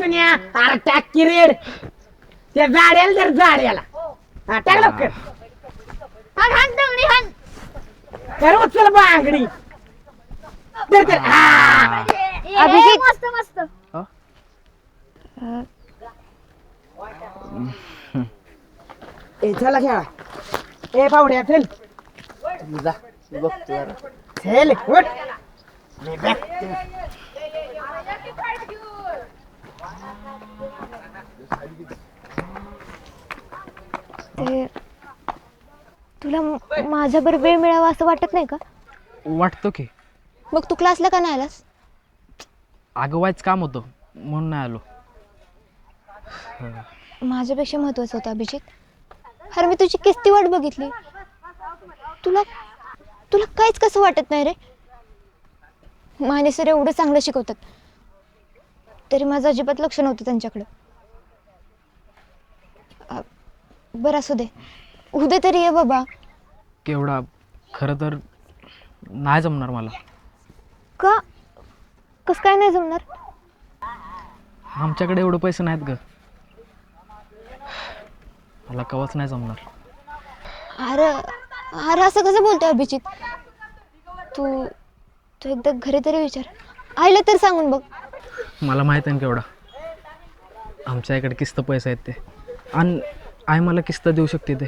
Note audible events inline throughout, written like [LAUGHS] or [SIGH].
सुन्या अरे टाक की रेड. त्या जाड्याला जर जाड्याला हा. टाक लवकर. दगडी हाण तर उचल बांगडी तर तर. हा. ए, ए, मस्त मस्त. ए चला खेळा. ए पावड्या चल. जा बघतो. चल उठ. मी बघतो. ते तुला माझ्याबरोबर वेळ मिळावा असं वाटत नाही का? वाटतो की. मग तू क्लासला का नाही आलास? आगवायच काम होतं म्हणून नाही आलो. माझ्यापेक्षा महत्वाचं होतं अभिजित. अरे मी तुझी किस्ती वाट बघितली. तुला तुला काहीच कसं वाटत नाही रे? माने सर एवढं चांगलं शिकवतात. तरी माझं अजिबात लक्ष नव्हतं त्यांच्याकडं अ, बरं असू दे. उद्या तरी ये बाबा. केवढा? खरं तर नाही जमणार मला. का? कसं काय नाही जमणार? आमच्याकडे एवढं पैसे नाहीत ग. मला कवाच नाही जमणार. अरे अरे असं कसं बोलतोय अभिजित? तू तू एकदा घरी तरी विचार. आईला तर सांगून बघ. मला माहीत आहे ना केवढा. आमच्या इकडे किस्त पैसे आहेत ते. आणि आई मला किस्त देऊ शकते ते.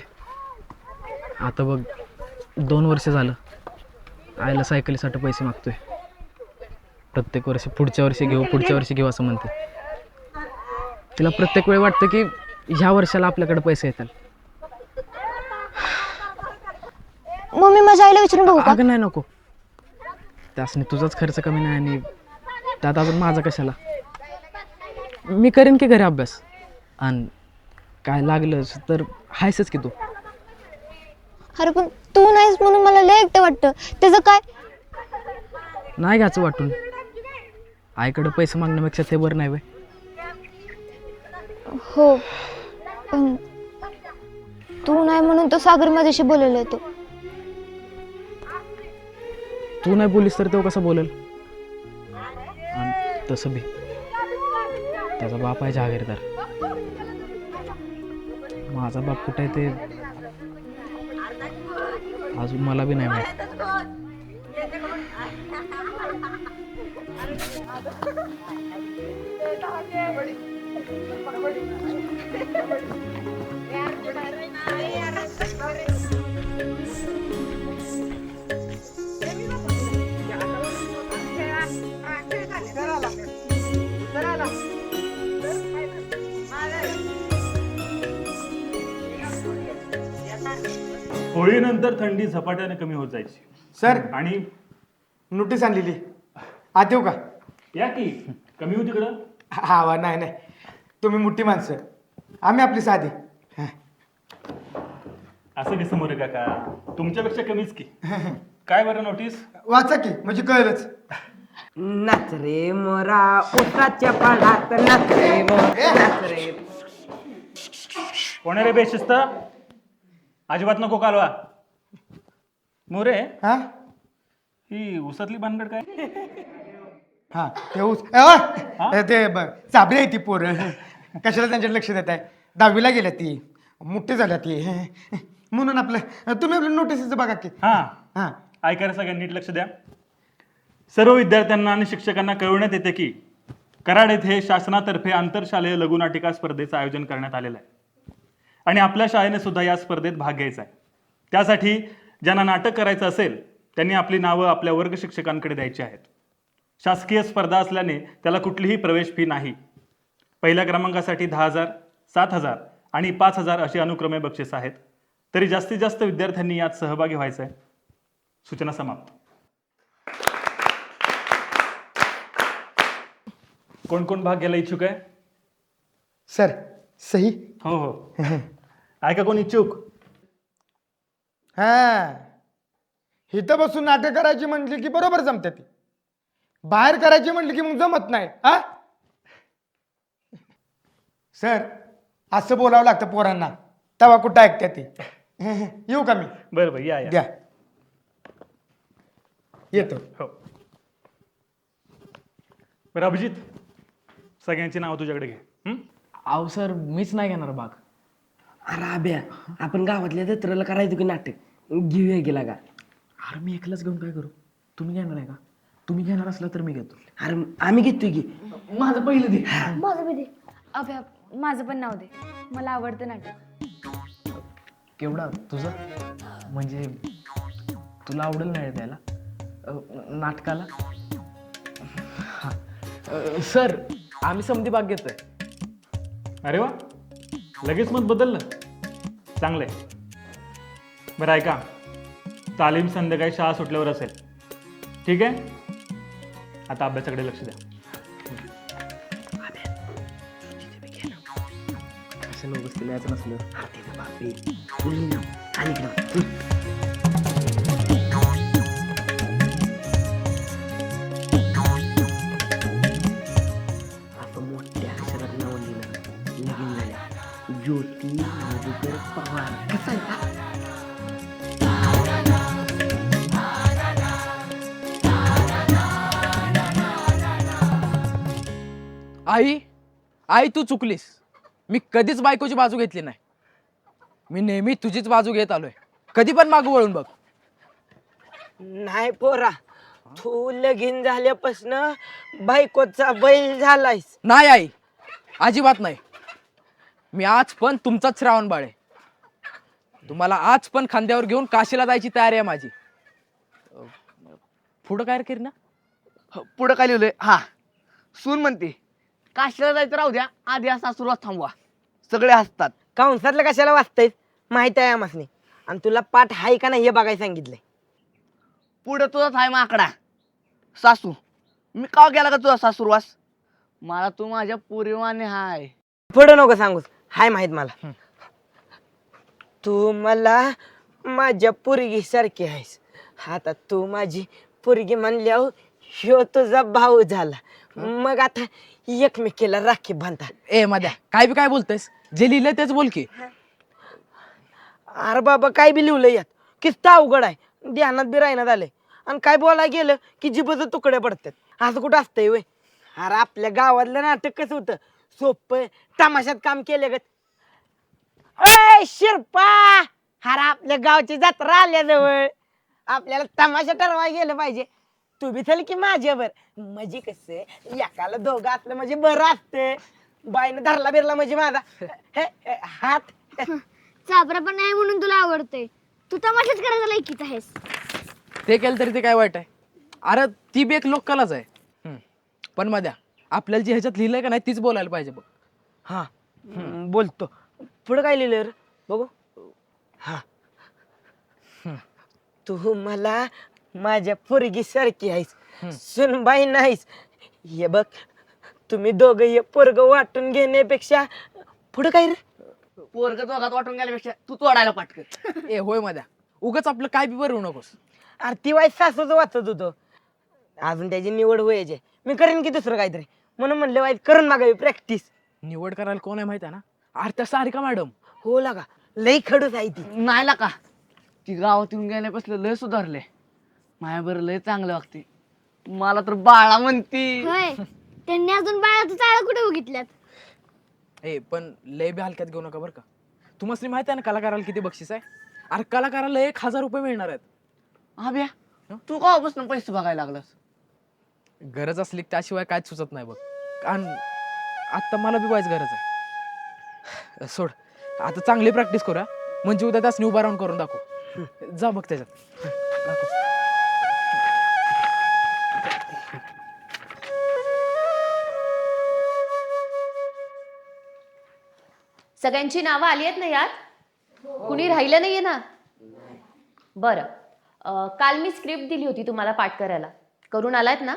आता बघ दोन वर्ष झालं. आईला सायकलीसाठी पैसे मागतोय. प्रत्येक वर्षी पुढच्या वर्षी घेऊ पुढच्या वर्षी घेऊ असं म्हणते. तिला प्रत्येक वेळी वाटतं की ह्या वर्षाला आपल्याकडे पैसे येतात. मग मी माझ्या आईला विचारून बघू का? अगं नाही नको. त्यासनी तुझाच खर्च कमी नाही आणि त्यात अजून माझा कशाला? मी करेन की घरी अभ्यास? आणि काय लागलंच तर हायसच की तू. अरे पण तू नाहीस म्हणून मला लय एकटं वाटतं. त्याचं काय? नाही घ्यायचं वाटून. आईकडं पैसे मागण्यापेक्षा ते बरं नाही वे हो पण तू नाही म्हणून तो सागर माझ्याशी बोललेला होतो तू नाही बोलीस तर तो कसं बोलेल? आणि तसं बी. त्याचा बाप आहे जहागीरदार. माझा बाप कुठे आहे ते अजून मला बी नाही माहीत. [LAUGHS] होळीनंतर थंडी झपाट्याने कमी होत जायची. सर आणि नोटीस आणलेली. आत येऊ का? या की? कमी होती तिकडं? हा वा नाही नाही. तुम्ही मोठी माणसं. आम्ही आपली साधी. हा. असं कसं मोरे काका. तुमच्यापेक्षा कमीच की. काय बरं नोटीस वाचा की म्हणजे कळलंच. नाच रे मोरा उसाच्या पाडात नाच रे मोरा नाच रे. कोण रे बेशिस्त? अजिबात नको कालवा. मोरे? हा? ही उसातली भानगड काय? हा ते ऊस. ए, ओय! ते ब- चाबरी आहे ती पोरं. कशाला त्यांच्याकडे लक्ष देत आहे दहावीला गेल्या ती. मोठी झाल्या ती. म्हणून आपलं तुम्ही आपलं नोटीसचं बघा की. हा. हा. ऐकायला सगळ्यांनी नीट लक्ष द्या. सर्व विद्यार्थ्यांना आणि शिक्षकांना कळवण्यात येते की कराड येथे शासनातर्फे आंतरशालेय लघुनाटिका स्पर्धेचं आयोजन करण्यात आलेलं आहे. आणि आपल्या शाळेने सुद्धा या स्पर्धेत भाग घ्यायचा आहे. त्यासाठी ज्यांना नाटक करायचं असेल त्यांनी आपली नावं आपल्या वर्ग शिक्षकांकडे द्यायची आहेत. शासकीय स्पर्धा असल्याने त्याला कुठलीही प्रवेश फी नाही. पहिल्या क्रमांकासाठी दहा हजार सात हजार आणि पाच हजार अशी अनुक्रमे बक्षीस आहेत. तरी जास्तीत जास्त विद्यार्थ्यांनी यात सहभागी व्हायचं आहे सूचना समाप्त. कोण कोण भाग घ्यायला इच्छुक आहे? सर सही? हो हो. ऐका कोण इच्छुक? हा. इथं बसून नाटक करायची म्हटली की बरोबर जमते ती. बाहेर करायची म्हटली की मग जमत नाही हा? सर असं बोलावं लागतं पोरांना. तवा कुठं ऐकते ती. येऊ का मी? बरं बरं या या. द्या. येतो. हो. बरं अभिजित सगळ्यांची नावं तुझ्याकडे घे. अहो सर मीच नाही घेणार भाग अरे आब्या आपण गावातल्या जत्रेला करायचं की नाटक? घेऊया गेला का अरे मी एकलाच घेऊन काय करू? तुम्ही घेणार आहे का? तुम्ही घेणार असला तर मी घेतो. अरे आम्ही घेतोय की. माझं पहिलं दे. माझं बी दे. अभ्या माझं पण नाव दे. मला आवडतं नाटक. केवढा? तुझं? म्हणजे तुला आवडेल नाही द्यायला अ, नाटकाला? हा. अ, सर आम्ही समधी भाग घेतोय. अरे वा. लगेच मत बदललं. चांगलंय. बरं ऐका. तालीम संध्याकाळी शाळा सुटल्यावर असेल. ठीक आहे? आता अभ्यासाकडे लक्ष द्या. यायचं नसलं. मधुकर पवार कसं आहे का? आई आई तू चुकलीस. मी कधीच बायकोची बाजू घेतली नाही. मी नेहमी तुझीच बाजू घेत आलोय. कधी पण मागू वळून बघ. नाही पोरा तू लगीन झाल्यापासनं बायकोचा बैल झालायस. नाही आई अजिबात नाही. मी आज पण तुमचाच श्रावण बाळ आहे. तुम्हाला आज पण खांद्यावर घेऊन काशीला जायची तयारी आहे माझी. अं, पुढं काय करी ना पुढं काय लिहिलंय? हा. सून म्हणते काशीला जायचं राहू द्या. आधी असा सुरुवात थांबवा. सगळे हसतात. कंसातलं कशाला वाचतायस? माहीत आहे आमासनी आणि तुला पाठ हाय का नाही हे बघायला सांगितलंय. पुढं तुझाच आहे माकडा. सासू मी का गेला का तुझा सासूरवास? मला तू माझ्या पुरीवाने हाय. पुढं नको सांगूस. हाय माहीत मला. तू मला माझ्या पोरगी सारखी आहेस. आता तू माझी पोरगी म्हणल्यावर ह्यो तुझा भाऊ झाला. मग आता एकमेकीला राखी बांधा. ए मध्या काय बी काय बोलतेस जे लिहिलंय तेच बोल की. अरे बाबा काय बी लिहिलं यात? किस्त अवघड आहे. ध्यानात बी राहण्यात आलंय. आणि काय बोलायला गेलं की जिभेचं तुकडे पडतात. असं कुठं असतंय वय अरे आपल्या गावातलं नाटक कसं होतं? सोपं तमाशात काम केलं ग. अय शिरपा! अरे आपल्या गावची जत्रा आल्याजवळ. आपल्याला तमाशा ठरवायला गेलं पाहिजे. तू बी चल की माझ्यावर. म्हणजे कसं एकाला दोघं असलं म्हणजे बरं असतं. बाईनं धरला बिरला म्हणजे माझा. हे, हे, हात. चाबरा पण नाही म्हणून तुला आवडतंय. तू तमाशाच करायला लायकीच आहेस. ते केलं तरी ते काय वाईट आहे. अरे ती बी एक लोककलाच आहे. पण मध्या आपल्याला जे ह्याच्यात लिहिलंय का नाही तीच बोलायला पाहिजे बघ. हा. हम्म, बोलतो. पुढं काय लिहिलं रे? बघू. हा. तू मला माझ्या पोरगी सारखी आहेस. सुनबाई नाहीस. हे बघ तुम्ही दोघं हे पोरग वाटून घेण्यापेक्षा पुढं काय रे? पोरग दोघात वाटून गेल्यापेक्षा तू तोडायला पाटक ए होय मध्या. उगाच आपलं काय बी बरं होऊ नकोस. अरे ती वाईट सासूच वाचत होतो. अजून त्याची निवड व्हायची. मी करेन की दुसरं काहीतरी? म्हणून म्हणलं वाईट करून मागावी प्रॅक्टिस निवड करायला कोण आहे माहिती आहे ना? अरे त्या सारिका मॅडम. हो लागा लई खडूस आहे ती. नाही ला का? ती गावात येऊन गेल्यापासून लय सुधारले. माया बरं लय चांगलं वागते. मला तर बाळा म्हणती. होय. त्यांनी अजून बाळाचं चाळ कुठे बघितल्यात? ए पण लय बी हलक्यात घेऊ नका बरं का. तुम्हाला माहिती आहे ना कलाकाराला किती बक्षीस आहे? अरे कलाकाराला एक हजार रुपये मिळणार आहेत. अभ्या तू गावापासून पैसे बघायला लागलास? गरज असली की त्याशिवाय काहीच सुचत नाही बघ. आणि आत्ता मला बी व्हायचं गरज आहे. सोड आता चांगली प्रॅक्टिस करूया. म्हणजे उद्या त्याच उभा राहून करून दाखव. जा बघ त्याच्यात. दाखव. सगळ्यांची नावं आली आहेत ना यात? कुणी राहिलं नाहीये ना? बरं. अं, काल मी स्क्रिप्ट दिली होती तुम्हाला पाठ करायला. करून आलायत ना?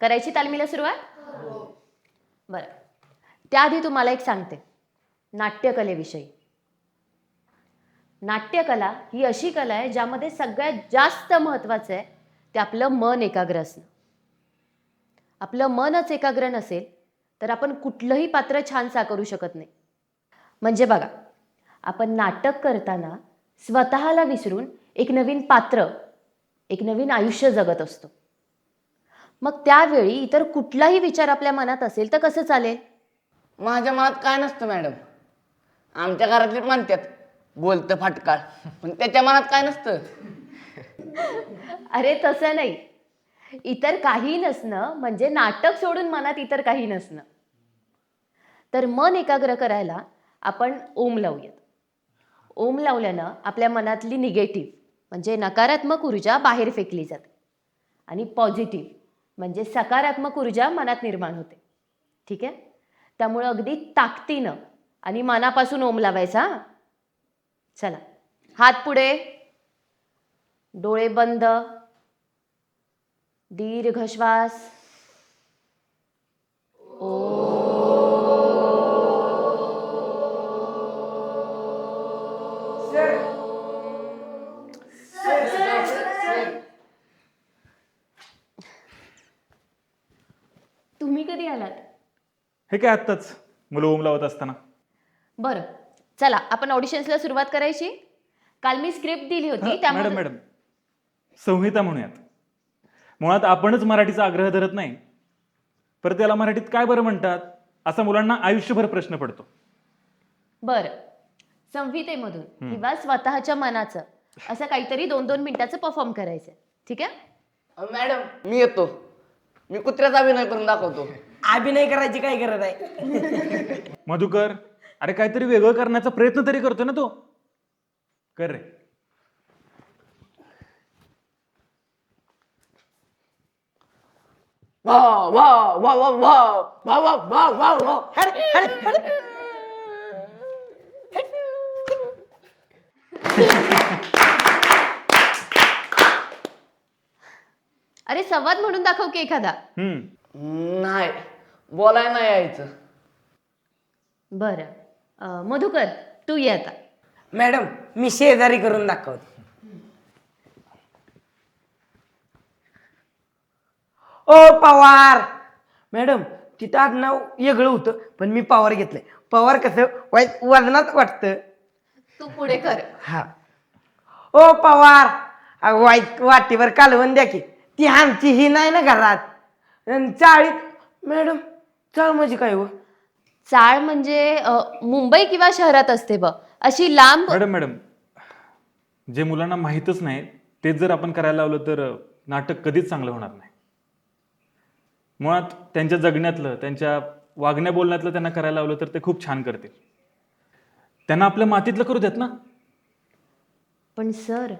करायची तालमीला सुरुवात? बरं. त्याआधी तुम्हाला एक सांगते नाट्यकलेविषयी. नाट्यकला ही अशी कला आहे ज्यामध्ये सगळ्यात जास्त महत्त्वाचं आहे ते आपलं मन एकाग्र असणं. आपलं मनच एकाग्र नसेल तर आपण कुठलंही पात्र छान साकारू शकत नाही. म्हणजे बघा आपण नाटक करताना स्वतःला विसरून एक नवीन पात्र एक नवीन आयुष्य जगत असतो. मग त्यावेळी इतर कुठलाही विचार आपल्या मनात असेल तर कसं चालेल? माझ्या मनात काय नसतं मॅडम. आमच्या घरातले म्हणतात बोलतं फाटकाळ. पण त्याच्या मनात काय नसतं? अरे तसं नाही. इतर काही नसणं म्हणजे नाटक सोडून मनात इतर काही नसणं. तर मन एकाग्र करायला आपण ओम लावूयात. ओम लावल्यानं आपल्या मनातली निगेटिव्ह म्हणजे नकारात्मक ऊर्जा बाहेर फेकली जाते. आणि पॉझिटिव्ह म्हणजे सकारात्मक ऊर्जा मनात निर्माण होते. ठीक आहे? त्यामुळं अगदी ताकदीनं आणि मनापासून ओम लावायचा चला. हात पुढे. डोळे बंद. दीर्घ श्वास. तुम्ही yeah. आलात. हे काय आत्ताच? मुलं ओम लावत असताना. बरं. चला आपण ऑडिशन्सला सुरुवात करायची. काल मी स्क्रिप्ट दिली होती मॅडम त्यामुळे मॅडम संहिता म्हणूयात. मुळात आपणच मराठीचा आग्रह धरत नाही. पर त्याला मराठीत काय बरं म्हणतात? असा मुलांना आयुष्यभर प्रश्न पडतो. बरं. संहितेमधून किंवा स्वतःच्या मनाचं असं काहीतरी दोन दोन मिनिटाचं परफॉर्म करायचं ठीक आहे? मॅडम मी येतो. मी कुत्र्याचा अभिनय करून दाखवतो. अभिनय करायची काय गरज आहे. मधुकर अरे काहीतरी वेगळं करण्याचा प्रयत्न तरी करतोय ना तो. कर रे. वा वा वा वा वा वा वा वा वा वा. अरे संवाद म्हणून दाखव की एखादा. हम्म. नाही. बोलाय नाही यायचं. बरं. अं, मधुकर तू ये आता. मॅडम मी शेजारी करून दाखवतो. ओ पवार! मॅडम तिथं आडनाव वेगळं होतं पण मी पवार घेतलंय. पवार कसं वाईट वजनात वाटतं. तू पुढे कर. हा. ओ पवार! वाईट वाटीवर कालवण द्या की. ती आमची ही नाही ना घरात. अन चाळीत मॅडम चाळ म्हणजे काय हो? चाळ म्हणजे अं, मुंबई किंवा शहरात असते ब अशी लांब मॅडम मॅडम जे मुलांना माहीतच नाही तेच जर आपण करायला लावलं तर अ, नाटक कधीच चांगलं होणार नाही. मुळात त्यांच्या जगण्यातलं त्यांच्या वागण्या बोलण्यातलं त्यांना करायला लावलं तर ते खूप छान करतील. त्यांना आपल्या मातीतलं करू देत ना? पण सर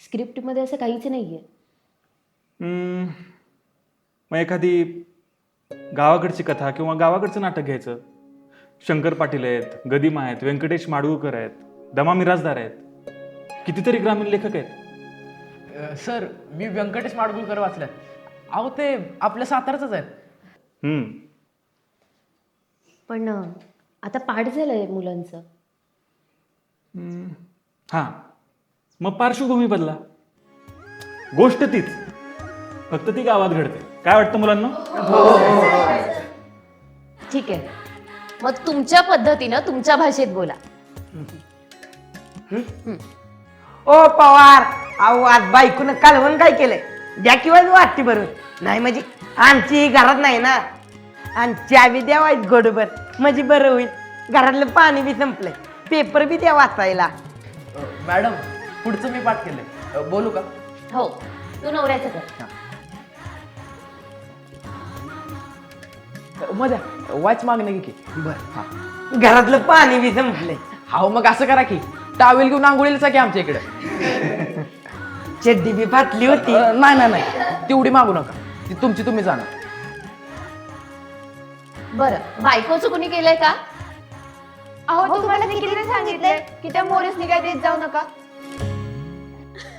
स्क्रिप्टमध्ये असं काहीच नाहीये. हम्म, मग एखादी गावाकडची कथा किंवा गावाकडचं नाटक घ्यायचं. शंकर पाटील आहेत गदिमा आहेत व्यंकटेश माडगूळकर आहेत दमा मिराजदार आहेत. कितीतरी ग्रामीण लेखक आहेत. अ, सर मी व्यंकटेश माडगुळकर वाचल्यात अहो ते आपल्या सातारचंच आहेत. हम्म. पण अं, आता पाठ झालंय मुलांचं. हां. मग पार्श्वभूमी बदला. गोष्ट तीच. फक्त ती गावात घडते. काय वाटतं मुलांना? ठीक आहे. मग तुमच्या पद्धतीनं तुमच्या भाषेत बोला. ओ पवार अहो आज बायकोनं कालवण काय केलंय? द्या किंवा वाटते बरोबर नाही म्हणजे आमची ही घरात नाही ना. आणि चावी द्या वाईट गोडबर म्हणजे बरं होईल. घरातलं पाणी बी संपलंय. पेपर बी द्या वाचायला. मॅडम पुढचं मी पाठ केलंय. बोलू का? हो. तू नवऱ्याचं कर. मध्या वाच मागणे घे की. बर. घरातलं पाणी बी संपलंय हो मग असं करा की. टावेल घेऊन आंघोळीला की आमच्या इकडे. चड्डी बी फाटली होती. अ, नाही नाही नाही. तेवढी मागू नका. ती तुमची तुम्ही जाणार. बरं. बायकोचं कुणी केलंय का? अहो तुम्हाला किती सांगितलंय की त्या मोरीस निघाय देत जाऊ नका?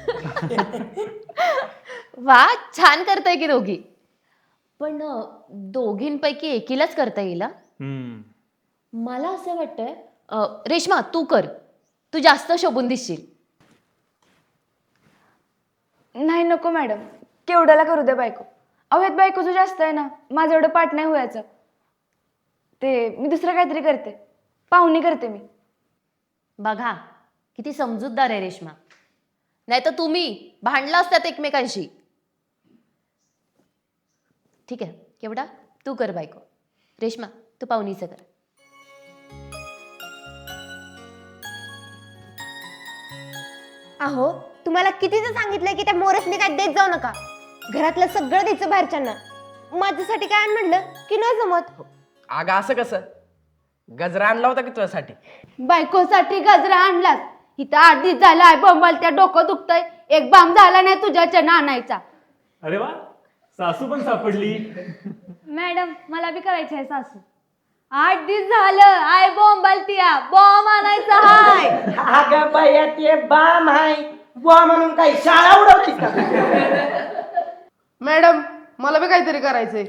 [LAUGHS] वा छान करताय की दोघी. पण दोघींपैकी एकीलाच करता येईल हा? हम्म. मला असं वाटतंय अं, रेश्मा तू कर. तू जास्त शोभून दिसशील. नाही नको मॅडम. केवढ्याला करू दे बायको. अहो ह्यात बायकोचं जास्त आहे ना. माझं एवढं पाठ नाही व्हायचं ते मी दुसरं काहीतरी करते. पाहुणी करते मी. बघा किती समजूतदार आहे रेश्मा. नाही तर तुम्ही भांडला असतात एकमेकांशी. ठीक आहे? केवढा? तू कर बायको. रेश्मा तू पाहुणीचं कर. अहो तुम्हाला कितीच सांगितलंय की त्या मोरसने काय देत जाऊ नका? घरातलं सगळं द्यायचं बाहेरच्यांना. माझ्यासाठी काय आण म्हणलं की न जमत? अगं असं कसं? गजरा आणला होता की तुझ्यासाठी? बायकोसाठी गजरा आणलास. इथं आठ दिवस झाला बोंबाल त्या डोकं दुखतंय. एक बाम झाला नाही तुझ्याच्या आणायचा अरे वा. सासू पण सापडली. मॅडम मला बी करायचं आहे सासू. आठ दिवस झालं आय बॉम्ब बालतिया बॉम्ब आणायचा हाय. अगं बाया ते बाम आहे बुवा म्हणून काय शाळा उडवलीस का? मॅडम मला बी काहीतरी करायचंय.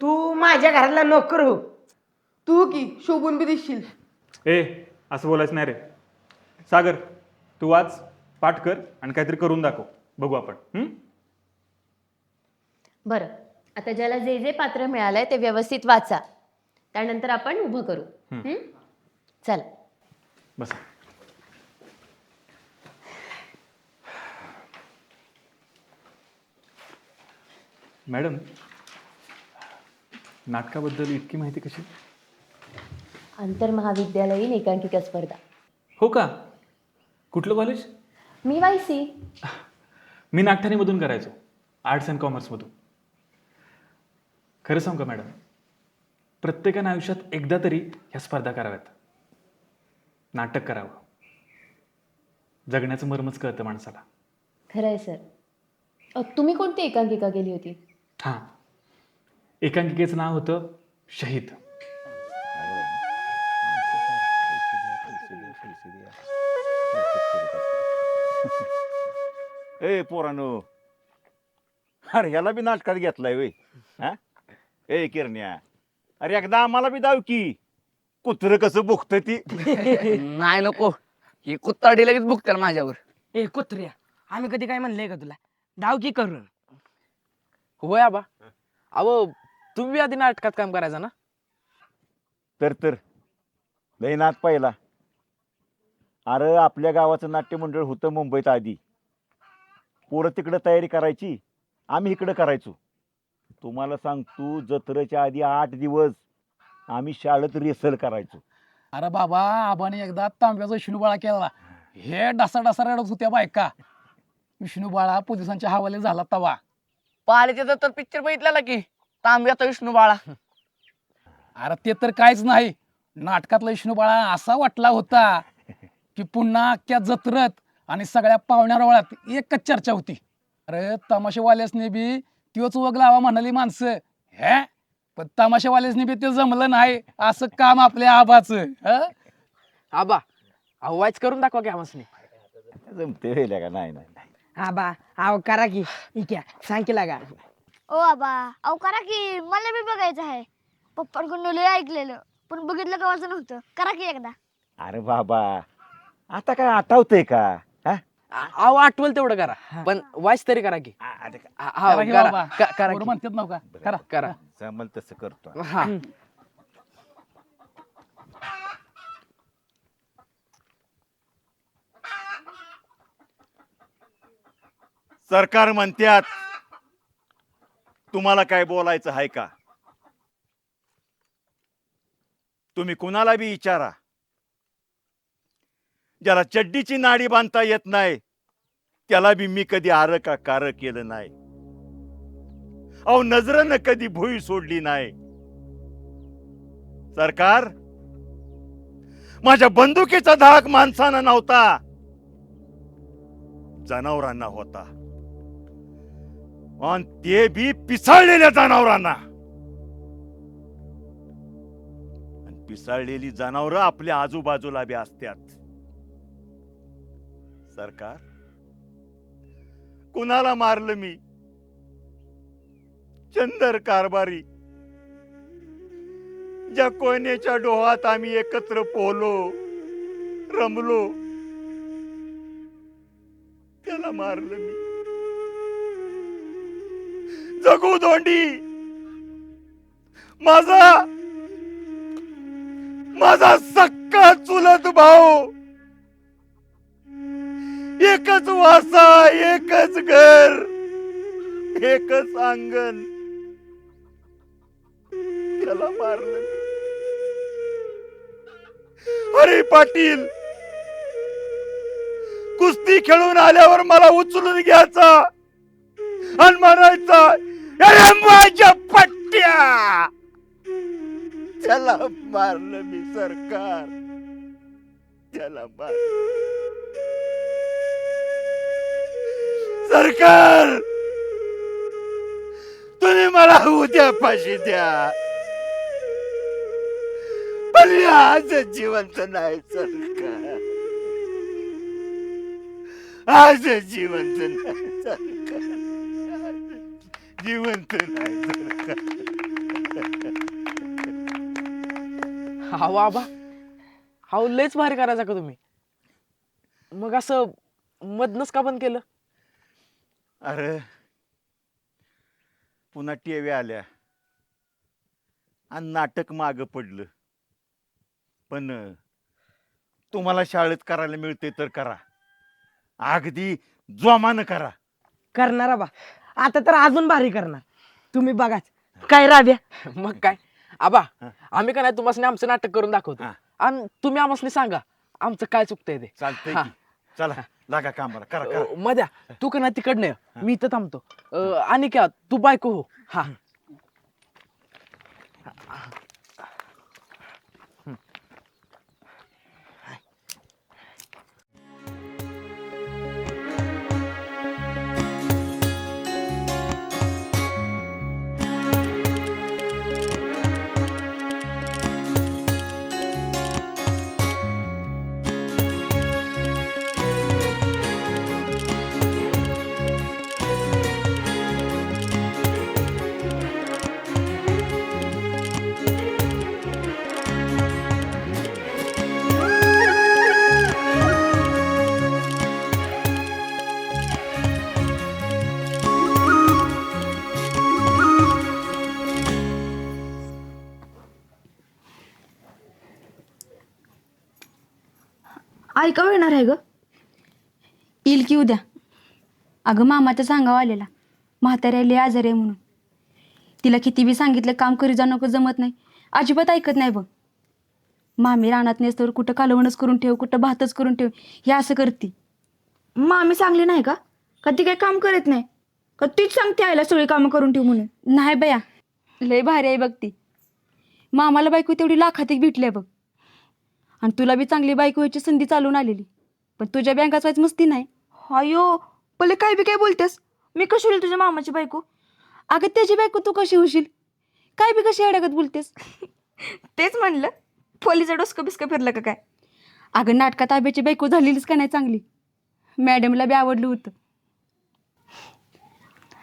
तू माझ्या घरातला नोकर हो. तू की शोभून बी दिसशील. ए असं बोलायचं नाही रे. सागर तू वाच पाठ कर आणि काहीतरी करून दाखव. बघू आपण. हं? बरं. आता ज्याला जे जे पात्र मिळालंय ते व्यवस्थित वाचा. त्यानंतर आपण उभं करू. हं? चला. बस. मॅडम नाटकाबद्दल इतकी माहिती कशी? आंतरमहाविद्यालयीन एकांकिका स्पर्धा. हो का? कुठलं कॉलेज मी वायसी मी नागठाणेमधून करायचो आर्ट्स अँड कॉमर्समधून खरं सांगू का मॅडम? प्रत्येकानं आयुष्यात एकदा तरी ह्या स्पर्धा कराव्यात. नाटक करावं. जगण्याचं मर्मच कळतं माणसाला. खरं आहे सर. अ, तुम्ही कोणती एकांकिका केली होती? हां. एकांकिकेचं नाव होतं शहीद. ए पोरानो. अरे याला बी नाटकात घेतलाय वे हा? ए किरण्या. अरे एकदा आम्हाला बी दाव की. कुत्र कसं बुकत ती? नाही नको. ही कुत्ताडी लगेच बुकतात माझ्यावर. ए कुत्र्या. आम्ही कधी काय म्हणलंय का तुला? डाव की करून होय आबा. अहो तुम्ही आधी नाटकात काम करायचं ना? तर तर. लय नाद पहिला. अरे आपल्या गावाचं नाट्य मंडळ होतं मुंबईत आधी. पोरं तिकडं तयारी करायची. आम्ही इकडं करायचो. तुम्हाला सांगतो जत्रेच्या आधी आठ दिवस आम्ही शाळेत रिहर्सल करायचो. अरे बाबा आबाने एकदा तांब्याचा विष्णुबाळा केला. हे डसा डसा रडत होत्या बायका. विष्णुबाळा पोलिसांच्या हवाले झाला तवा. पाल्याच्या तर पिक्चर बघितलेला की तांब्याचा विष्णू बाळा अरे ते तर काहीच नाही. नाटकातला विष्णुबाळा असा वाटला होता की पुन्हा अख्ख्या जत्रत आणि सगळ्या पाहुण्या रोळात एकच चर्चा होती. अरे तमाशेवाल्यासने बी त्योच वग लावा म्हणाली माणसं. हे? पण तमाशेवाल्यासने बी ते जमलं नाही. असं काम आपल्या आबाचं. हं? आबा अहो वाईच करून दाखवा की आम्हाला जमते वेल्या का? नाही नाही नाही. हा बा आव करा की. इक्या सांग की लागा. ओ आबा अहो करा की. मला बी बघायचं आहे. पप्पांकडून लय ऐकलेलं. पण बघितलं कवाचं नव्हतं. करा की एकदा. अरे बाबा आता काय आठवतंय का? अहो आठवल तेवढं करा. पण वाईच तरी करा की. आ- आता काय हा, हा, करा की करा. बाबा. क- करा पोरं की. म्हणतात नव्ह का? करा. करा. जमल तसं करतो. हा. सरकार म्हणत्यात तुम्हाला काय बोलायचं आहे का? तुम्ही कुणाला बी विचारा. ज्याला चड्डीची नाडी बांधता येत नाही त्याला बी मी कधी आर का कार केलं नाही. अहो नजरेनं कधी भुई सोडली नाही. सरकार माझ्या बंदुकीचा धाक माणसानं नव्हता. जनावरांना होता. आणि ते बी पिसाळलेल्या जनावरांना. आणि पिसाळलेली जनावरं आपल्या आजूबाजूला बी असतात सरकार? कुणाला मारलं मी? चंदर कारभारी. ज्या कोयनेच्या डोहात आम्ही एकत्र पोहलो रमलो त्याला मारलं मी. जगू दोंडी माझा माझा सक्का चुलत भाऊ! एकच वासा एकच घर एकच अंगण. त्याला मारलं. अरे पाटील कुस्ती खेळून आल्यावर मला उचलून घ्यायचा आणि म्हणायचा अरे माझ्या पट्ट्या! त्याला मारलं मी सरकार. त्याला मार सरकार! तुम्ही मला उद्या फाशी द्या. पण आज जिवंत नाही सरकार. आज जिवंत नाही सरकार. जिवंत नाही सरकार. हा बाबा हा लयच भारी करायचा का तुम्ही? मग असं मधनच का बंद केलं? अरे पुन्हा टीव्ही आल्या. आणि नाटक माग पडलं. पण तुम्हाला शाळेत करायला मिळते तर करा. अगदी जोमानं करा. करणार बा आता तर अजून भारी करणार. तुम्ही बघाच. काय राब्या मग काय? आबा हा. आम्ही का नाही तुम्हाला आमचं नाटक करून दाखवतो? हा. आणि तुम्ही आम्हाला सांगा. आमचं काय चुकतंय ते? चालतंय हा. की. चला लागा कामाला करा करा. अ, मध्या तू का नाही तिकडनं ये. मी इथं थांबतो. अ, आणि क्या तू बायको हो हा. ऐकावं येणार आहे ग? येईल की उद्या. अगं मामाचं सांगावं आलेला. म्हाताऱ्या लय आजारी आहे म्हणून. तिला किती बी सांगितलं काम करी जा नको जमत नाही. अजिबात ऐकत नाही बघ. मामी रानात नेसतोवर कुठं कालवणच करून ठेव कुठं भातच करून ठेव हे असं करते. मामी सांगली नाही का? का ती काही काम करत नाही? का तीच सांगते आईला सगळी कामं करून ठेव म्हणून? नाही बया. लय भारी आहे बघ ती. मामाला बायको तेवढी लाखात एक भेटली आहे बघ. आणि तुला बी चांगली बायको व्हायची संधी चालून आलेली. पण तुझ्या बँकाच व्हायचं मस्ती नाही. अयो पहिले काय बी काय बोलतेस? मी कशी होईल तुझ्या मामाची बायको? अगं त्याची बायको तू कशी होशील? काय बी कशी अडगत बोलतेस? [LAUGHS] तेच म्हणलं. पोलीचं डोसकं बिस्कं फिरलं का काय? अगं नाटकात आब्याची बायको झालेलीच का नाही चांगली? मॅडमला बी आवडलं होतं.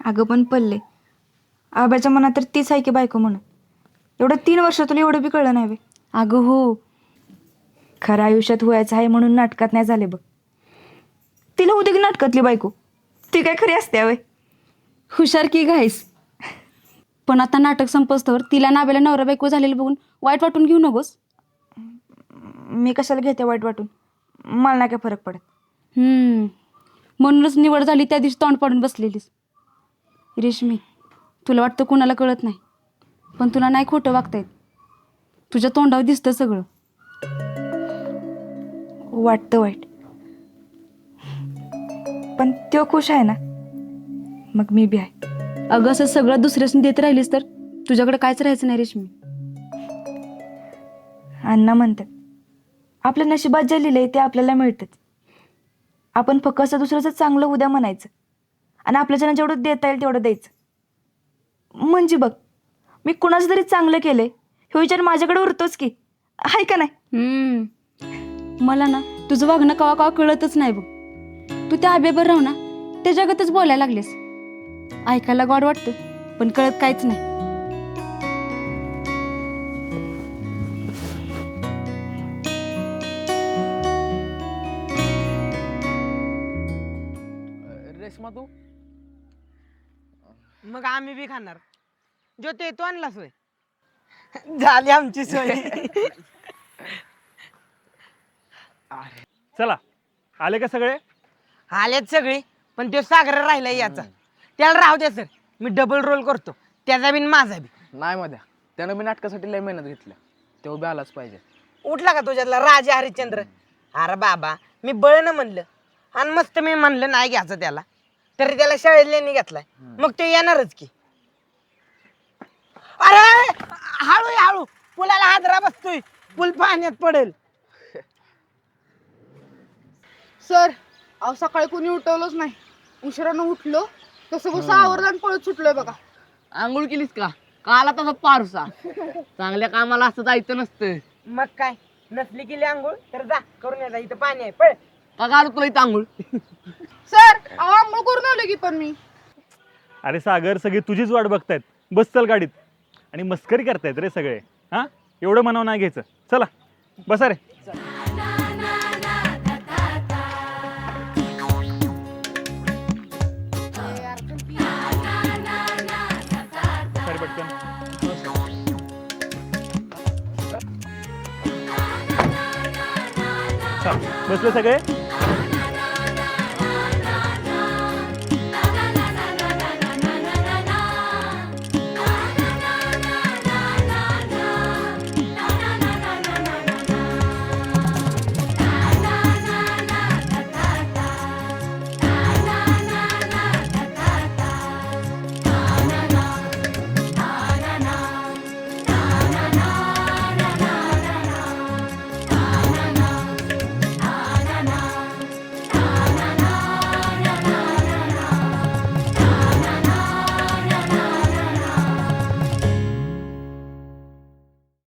अगं पण पल्ले. आब्याच्या मनात तर तीच आहे की बायको म्हणून. एवढं तीन वर्ष तुला एवढं बी कळलं नाही बे. अगं हो. खरं आयुष्यात व्हायचं आहे म्हणून नाटकात नाही झाले बघ. तिला होती की नाटकातली बायको. ती काय खरी असते हवे हुशार की घाईस. पण आता नाटक संपस्तवर तिला नाब्याला नवरा बायको झालेलं बघून वाईट वाटून घेऊ नकोस. मी कशाला घेते वाईट वाटून? मला नाही काय फरक पडत. म्हणूनच निवड झाली त्या दिवशी तोंड पाडून बसलेलीस. रेशमी तुला वाटतं कुणाला कळत नाही पण तुला नाही खोटं वागता येत. तुझ्या तोंडावर दिसतं सगळं. वाटतं वाईट. पण तो खुश आहे ना? मग मी बी आहे. अगं असं सगळं दुसऱ्यासून देत राहिलीस तर? तुझ्याकडे कायच राहायचं नाही रेशमी. अण्णा म्हणतात आपल्या नशिबात जे लिहिलंय ते आपल्याला मिळतंच. आपण फक्त असं दुसऱ्याचं चांगलं उद्या म्हणायचं. आणि आपल्याच्यानं जेवढं देता येईल तेवढं द्यायचं. म्हणजे बघ मी कुणाचं तरी चांगलं केलंय हे विचार माझ्याकडे उरतोच की? आहे का नाही? मला ना तुझं वागणं कवा कवा कळतच नाही बघ. तू त्या आबेबर राहू ना त्या जगातच बोलायला लागलेस. ऐकायला गॉड वाटतं पण कळत काहीच नाही. रेश्मा तू? मग आम्ही बी खाणार. जो ते तो आणला सोय झाली आमची सोय. [LAUGHS] चला आले का सगळे? आलेत सगळे पण तो सागर राहिला याचा. त्याला राहू द्या सर मी डबल रोल करतो. त्याचा बिन माझा बी. नाही मध्या त्यानं मी नाटकासाठी लय मेहनत घेतल्या तेव्हा बी आलाच पाहिजे. उठला का तुझ्यातला राजा हरिश्चंद्र? अरे बाबा मी बळनं म्हणलं. आणि मस्त मी म्हणलं नाही घ्यायचं त्याला. तरी त्याला शाळेत घेतलाय. मग तो येणारच की. अरे हळू हळू. पुलाला हादरा बसतोय. पूल पाण्यात पडेल. सर अहो सकाळी कोणी उठवलंच नाही. उशिरानं उठलो कसं कसं आवरलं आणि पळत सुटलोय बघा. आंघोळ केलीस का? काला तसा पारसा चांगल्या कामाला असं जायचं नसतं. मग काय? नसली केली आंघोळ तर जा करून येजा इथं पाणी आहे पळ. का घालू तुला इथं आंघोळ? सर अहो आंघोळ करून आलो की पण मी. अरे सागर सगळी तुझीच वाट बघतायत. बस चल गाडीत. आणि मस्करी करतायत रे सगळे. हा? एवढं मनाव नाही घ्यायचं. चला बसा रे. बसले सगळे?